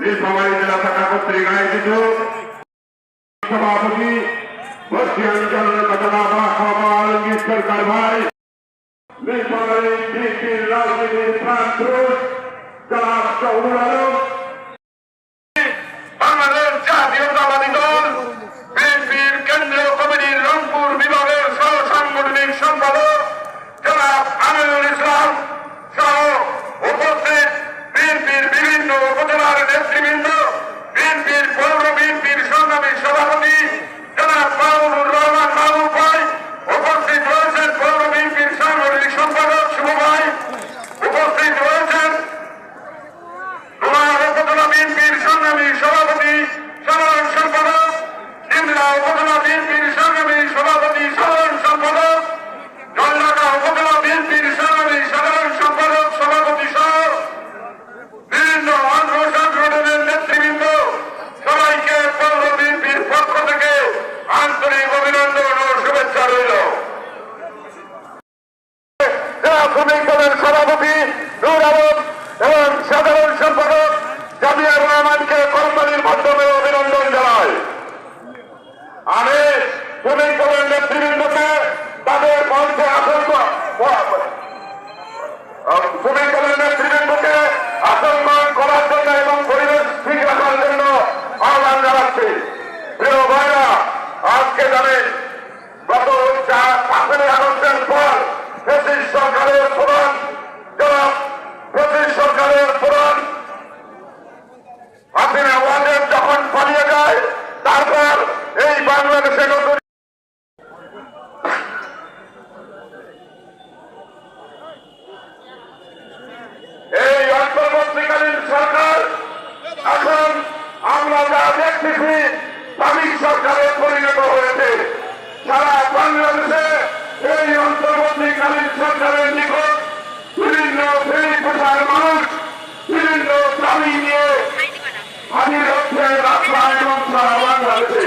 নীলফামারী জেলা শাখা কর্তৃক আয়োজিত সভাপতি বর্ষিয়াঞ্চলের ঘটনা বা সভা আলমগীর সরকার ভাই নীলফামারী বিএনপির রাজনীতির প্রাণ পুরুষ জনাব বিএনপির সংগ্রামী সভাপতি সাধারণ সম্পাদক সিমলা উপজেলা বিএনপির সংগ্রামী সভাপতি সাধারণ সম্পাদক জলঢাকা উপজেলা বিএনপির সংগ্রামী সাধারণ সম্পাদক, সভাপতি সহ বিভিন্ন অঙ্গ সংগঠনের নেতৃবৃন্দ সবাইকে পৌর বিএনপির পক্ষ থেকে আন্তরিক অভিনন্দন ও শুভেচ্ছা রইল। সভাপতি এই অন্তর্বর্তীকালীন সরকার আমরা শ্রমিক সরকারে পরিণত হয়েছে। সারা বাংলাদেশে এই অন্তর্বর্তীকালীন সরকারের নিকট বিভিন্ন শ্রেণি পেশার মানুষ, বিভিন্ন দাবি নিয়ে হাজির হচ্ছে রাস্তায় এবং সারা বাংলাদেশে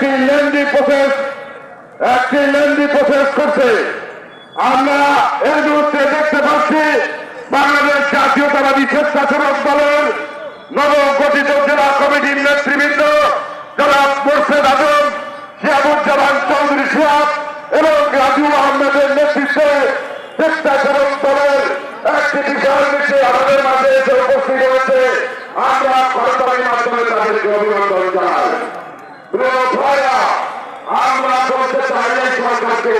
একটি লেন্দি প্রসেস একটি লেন্দি প্রসেস করছে। আমরা এই মুহূর্তে দেখতে পাচ্ছি বাংলাদেশ জাতীয়তাবাদী স্বেচ্ছাসেবক দলের নবগঠিত জেলা কমিটির নেতৃবৃন্দ, জনাব মোর্শেদ আজম শিয়াবুজ্জামান চৌধুরী সুয়াব এবং রাজু আহমেদের নেতৃত্বে স্বেচ্ছাসেবক দলের একটি বিশাল মিছিল আমাদের মাঝে এসে উপস্থিত হয়েছে। আমরা করতালির মাধ্যমে তাদেরকে অভিনন্দন জানাই প্রিয় ভাইরা আমরা বলতে চাই এই সরকারকে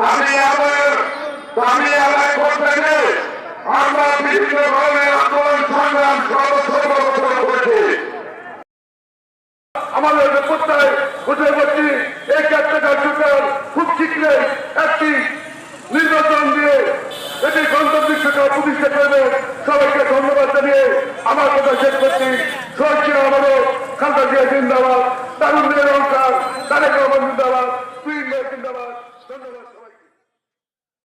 দাবি আদায়ের দাবি আদায় করতে গেলে আমরা বিভিন্ন ধরনের আন্দোলন, সংগ্রাম সর্বত্র বছর করেছি। আমাদের প্রত্যয় বুঝে পাচ্ছি এই ক্যাপ্টেকার সরকার খুব শীঘ্রই একটি নির্বাচন দিয়ে এটি সবাইকে ধন্যবাদ জানিয়ে আমার কথা শেষ করছি। সরকার আমাদের খালদা জিয়া জিন্দাবাদ তারুণ্যের অঙ্কার তারেক রহমান জিন্দাবাদ।